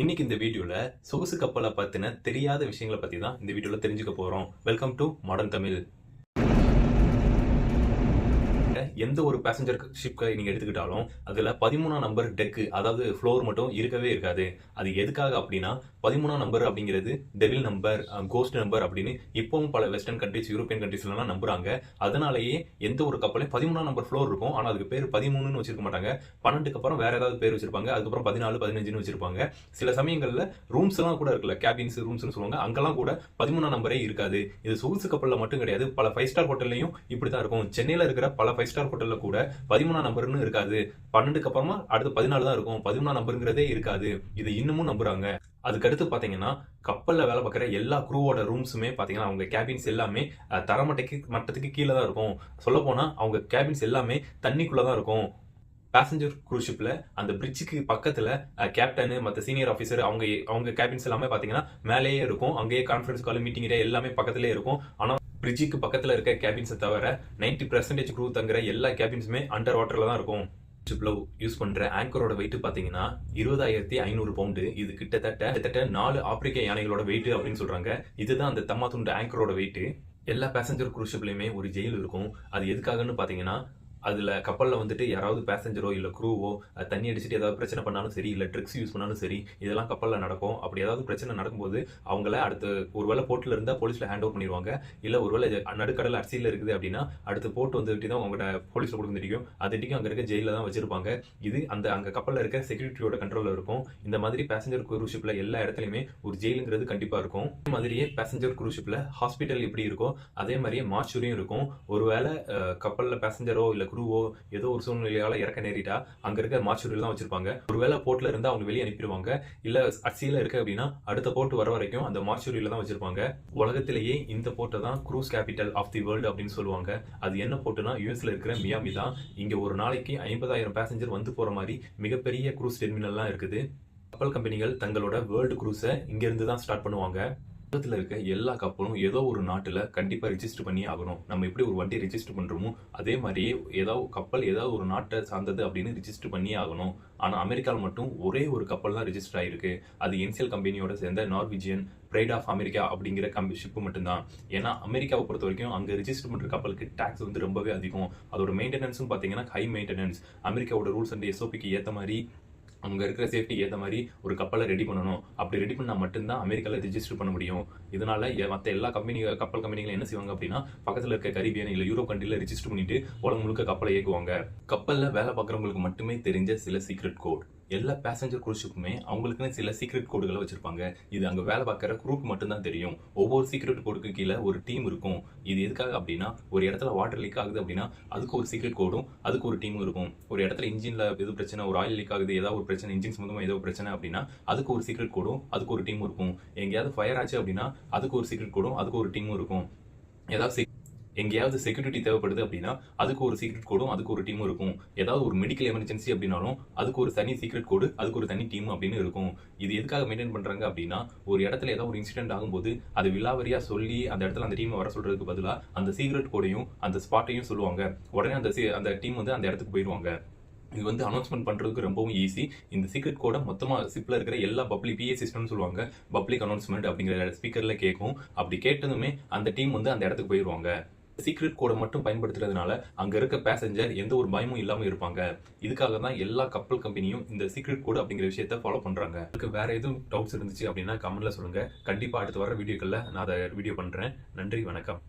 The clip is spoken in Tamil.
இன்னைக்கு இந்த வீடியோல சொகுசு கப்பலை பத்தின தெரியாத விஷயங்களை பத்தி தான் இந்த வீடியோல தெரிஞ்சுக்க போறோம். வெல்கம் டு மாடர்ன் தமிழ் எந்த ஒரு பேசஞ்சர் ஷிப்கை நீங்க எடுத்துக்கிட்டாலும் அதுல பதிமூணாம் நம்பர் டெக்கு அதாவது ஃப்ளோர் மட்டும் இருக்கவே இருக்காது. அது எதுக்காக அப்படின்னா பதிமூணாம் நம்பர் அப்படிங்கிறது டெவில் நம்பர் கோஸ்ட் நம்பர் அப்படின்னு இப்பவும் பல வெஸ்டர்ன் கண்ட்ரிஸ் யூரோப்பியன் கண்ட்ரிஸ்லாம் நம்புறாங்க. அதனாலேயே எந்த ஒரு கப்பலையும் பதிமூணாம் நம்பர் ஃப்ளோர் இருக்கும். ஆனா அதுக்கு பேர் பதிமூணுன்னு வச்சிருக்க மாட்டாங்க. பன்னெண்டுக்கு அப்புறம் வேற ஏதாவது பேர் வச்சிருப்பாங்க. அதுக்கப்புறம் பதினாலு பதினஞ்சுன்னு வச்சிருப்பாங்க. சில சமயங்கள்ல ரூம்ஸ் எல்லாம் கூட இருக்குல்ல கேபின்ஸ் ரூம்ஸ்னு சொல்லுவாங்க. அங்கெல்லாம் கூட பதிமூணாம் நம்பரே இருக்காது. இது சொகுசு கப்பலில் மட்டும் கிடையாது. பல ஃபைவ் ஸ்டார் ஹோட்டல்லையும் இப்படிதான் இருக்கும். சென்னையில் இருக்கிற பல ஃபைவ் ஸ்டார் ஹோட்டல்ல கூட பதிமூணாம் நம்பர்னு இருக்காது. பன்னெண்டுக்கு அப்புறமா அடுத்து பதினாலு தான் இருக்கும். பதிமூணாம் நம்பருங்கிறதே இருக்காது. இதை இன்னமும் நம்புறாங்க. அதுக்கடுத்து பாத்தீங்கன்னா கப்பல்ல வேலை பார்க்குற எல்லா குரூவோட ரூம்ஸுமே பாத்தீங்கன்னா அவங்க கேபின்ஸ் எல்லாமே தரமட்டைக்கு மட்டத்துக்கு கீழே தான் இருக்கும். சொல்லப்போனால் அவங்க கேபின்ஸ் எல்லாமே தண்ணிக்குள்ள தான் இருக்கும். பேசஞ்சர் cruise ஷிப்பில் அந்த பிரிட்ஜுக்கு பக்கத்துல கேப்டன் மத்த சீனியர் ஆஃபீஸர் அவங்க அவங்க கேபின்ஸ் எல்லாமே பார்த்தீங்கன்னா மேலேயே இருக்கும். அங்கேயே கான்ஃபரன்ஸ் கால் மீட்டிங் எல்லாமே பக்கத்துலேயே இருக்கும். ஆனால் பிரிட்ஜுக்கு பக்கத்தில் இருக்க கேபின்ஸை தவிர 90% பர்சன்டேஜ் க்ரூ தங்குற எல்லா கேபின்ஸுமே அண்டர் வாட்டரில் தான் இருக்கும். ஷிப்ல யூஸ் பண்ணுற ஆங்கரோட வெயிட் பார்த்தீங்கன்னா இருபதாயிரத்தி ஐநூறு பவுண்டு இது கிட்டத்தட்ட கிட்டத்தட்ட நாலு ஆப்பிரிக்க யானைகளோட வெயிட் அப்படின்னு சொல்கிறாங்க இதுதான் அந்த தம்மா துண்டு ஆங்கரோட வெயிட் எல்லா பேசஞ்சர் குரூஷிப்லையுமே ஒரு ஜெயில் இருக்கும். அது எதுக்காகன்னு பார்த்தீங்கன்னா அதில் கப்பலில் வந்துட்டு யாராவது பேசஞ்சரோ இல்லை குரூவோ தண்ணி அடிச்சுட்டு ஏதாவது பிரச்சனை பண்ணாலும் சரி இல்லை ட்ரிக்ஸ் யூஸ் பண்ணாலும் சரி இதெல்லாம் கப்பலில் நடக்கும். அப்படி ஏதாவது பிரச்சனை நடக்கும்போது அவங்கள அடுத்து ஒருவேளை போட்டில் இருந்தால் போலீஸில் ஹேண்ட் ஓவர் பண்ணிடுவாங்க. இல்லை ஒருவேளை இது நடுக்கடல் அரிசியில இருக்குது அப்படின்னா அடுத்து போட்டு வந்துட்டு தான் அவங்களோட போலீஸில் கொடுக்க தெரியும் அதுட்டிக்கும் அங்கே இருக்க ஜெயிலில் தான் வச்சிருப்பாங்க. இது அந்த அங்கே கப்பலில் இருக்க செக்யூரிட்டியோட கண்ட்ரோலில் இருக்கும். இந்த மாதிரி பேசஞ்சர் குரூஷிப்பில் எல்லா இடத்துலையுமே ஒரு ஜெயிலுங்கிறது கண்டிப்பாக இருக்கும். அதே மாதிரியே பேசஞ்சர் குரூஷிப்பில் ஹாஸ்பிட்டல் எப்படி இருக்கோ அதே மாதிரியே மாச்சூரியும் இருக்கும். ஒருவேளை வேளை கப்பலில் பேசஞ்சரோ இல்லை குரூவோ ஏதோ ஒரு சூழ்நிலையால இறக்க நேரிட்டா அங்க இருக்க மார்ச்சுரியில் தான் வச்சிருப்பாங்க. ஒருவேளை போர்ட்ல இருந்து அவங்க வெளியே அனுப்பிடுவாங்க. இல்ல அரிசியில இருக்கு அப்படின்னா அடுத்த போர்ட் வர வரைக்கும் அந்த மார்ச்சுரியில தான் வச்சிருப்பாங்க. உலகத்திலேயே இந்த போர்ட்டை தான் cruise capital of the world அப்படின்னு சொல்லுவாங்க. அது என்ன போர்ட்டுனா யூஎஸ்ல இருக்கிற மியாமி தான். இங்க ஒரு நாளைக்கு ஐம்பதாயிரம் பேசஞ்சர் வந்து போற மாதிரி மிகப்பெரிய க்ரூஸ் டெர்மினல்லாம் இருக்குது. கப்பல் கம்பெனிகள் தங்களோட வேர்ல்டு குரூஸை இங்கேருந்து தான் ஸ்டார்ட் பண்ணுவாங்க. உலகத்துல இருக்க எல்லா கப்பலும் ஏதோ ஒரு நாட்டில் கண்டிப்பாக ரிஜிஸ்டர் பண்ணி ஆகணும். நம்ம எப்படி ஒரு வண்டி ரெஜிஸ்டர் பண்ணுறோமோ அதே மாதிரியே ஏதாவது கப்பல் ஏதாவது ஒரு நாட்டை சார்ந்தது அப்படின்னு ரிஜிஸ்டர் பண்ணி ஆகணும். ஆனால் அமெரிக்காவில் மட்டும் ஒரே ஒரு கப்பல் தான் ரிஜிஸ்டர் ஆகிருக்கு அது என்சிஎல் கம்பெனியோட சேர்ந்த நார்விஜியன் பிரைட் ஆஃப் அமெரிக்கா அப்படிங்கிற கம்பி ஷிப்பு மட்டும்தான். ஏன்னா அமெரிக்காவை பொறுத்த வரைக்கும் அங்கே ரிஜிஸ்டர் பண்ணுற கப்பலுக்கு டேக்ஸ் வந்து ரொம்பவே அதிகம். அதோட மெயின்டெனன்ஸும் பார்த்தீங்கன்னா ஹை மெயின்டெனன்ஸ் அமெரிக்காவோட ரூல்ஸ் அண்ட் எஸ்ஓபிக்கு ஏற்ற மாதிரி அங்கே இருக்கிற சேஃப்டிக்கு ஏற்ற மாதிரி ஒரு கப்பலை ரெடி பண்ணணும். அப்படி ரெடி பண்ணால் மட்டும்தான் அமெரிக்காவில் ரிஜிஸ்டர் பண்ண முடியும். இதனால எ- எல்லா கம்பெனி கப்பல் கம்பெனிகளும் என்ன செய்வாங்க அப்படின்னா பக்கத்தில் இருக்க கரீபியன் இல்லை யூரோப் கண்ட்ரியில் ரிஜிஸ்டர் பண்ணிட்டு உலகம் முழுக்க கப்பலை இயக்குவாங்க. கப்பலில் வேலை பார்க்குறவங்களுக்கு மட்டுமே தெரிஞ்ச சில சீக்ரெட் கோட் எல்லா பேசஞ்சர் குரூஷிப்புமே அவங்களுக்குன்னு சில சீக்ரெட் கோடுகளை வச்சிருப்பாங்க. இது அங்கே வேலை பார்க்குற குரூப் மட்டும்தான் தெரியும். ஒவ்வொரு சீக்ரெட் கோடுக்கு கீழே ஒரு டீம் இருக்கும். இது எதுக்காக அப்படின்னா ஒரு இடத்துல வாட்டர் லீக் ஆகுது அப்படின்னா அதுக்கு ஒரு சீக்ரெட் கோடும் அதுக்கு ஒரு டீமும் இருக்கும். ஒரு இடத்துல இன்ஜினில் எது பிரச்சனை ஒரு ஆயில் லீக் ஆகுது ஏதாவது ஒரு பிரச்சனை இன்ஜின் சம்மந்தமாக ஏதோ பிரச்சனை அப்படின்னா அதுக்கு ஒரு சீக்ரெட் கோடும் அதுக்கு ஒரு டீம் இருக்கும். எங்கேயாவது ஃபயர் ஆச்சு அப்படின்னா அதுக்கு ஒரு சீக்ரெட் கோடும் அதுக்கு ஒரு டீமும் இருக்கும். ஏதாவது எங்கேயாவது செக்யூரிட்டி தேவைப்படுது அப்படின்னா அதுக்கு ஒரு சீக்ரெட் கோடும் அதுக்கு ஒரு டீமும் இருக்கும். ஏதாவது ஒரு மெடிக்கல் எமர்ஜென்சி அப்படின்னாலும் அதுக்கு ஒரு தனி சீக்ரெட் கோடு அதுக்கு ஒரு தனி டீம் அப்படின்னு இருக்கும். இது எதுக்காக மெயின்டைன் பண்றாங்க அப்படின்னா ஒரு இடத்துல ஏதாவது ஒரு இன்சிடென்ட் ஆகும்போது அது விலாவரியா சொல்லி அந்த இடத்துல அந்த டீமை வர சொல்றதுக்கு பதிலாக அந்த சீக்ரெட் கோடையும் அந்த ஸ்பாட்டையும் சொல்லுவாங்க. உடனே அந்த அந்த டீம் வந்து அந்த இடத்துக்கு போயிடுவாங்க. இது வந்து அனௌன்ஸ்மெண்ட் பண்ணுறதுக்கு ரொம்பவும் ஈஸி இந்த சீக்ரெட் கோடை மொத்தமாக சிப்பில் இருக்கிற எல்லா பப்ளிக் பிஏ சிஸ்டம்னு சொல்லுவாங்க. பப்ளிக் அனௌன்ஸ்மெண்ட் அப்படிங்கிற ஸ்பீக்கரில் கேட்கும் அப்படி கேட்டதுமே அந்த டீம் வந்து அந்த இடத்துக்கு போயிடுவாங்க சீக்ரெட் கோடை மட்டும் பயன்படுத்துறதுனால அங்கே இருக்க பேசஞ்சர் எந்த ஒரு பயமும் இல்லாமல் இருப்பாங்க. இதுக்காக தான் எல்லா கப்பல் கம்பெனியும் இந்த சீக்ரெட் கோடு அப்படிங்கிற விஷயத்த ஃபாலோ பண்ணுறாங்க உங்களுக்கு வேற எதுவும் டவுட்ஸ் இருந்துச்சு அப்படின்னா கமெண்ட்ல சொல்லுங்கள் கண்டிப்பாக அடுத்து வர வீடியோக்களில் நான் அதை வீடியோ பண்ணுறேன் நன்றி வணக்கம்.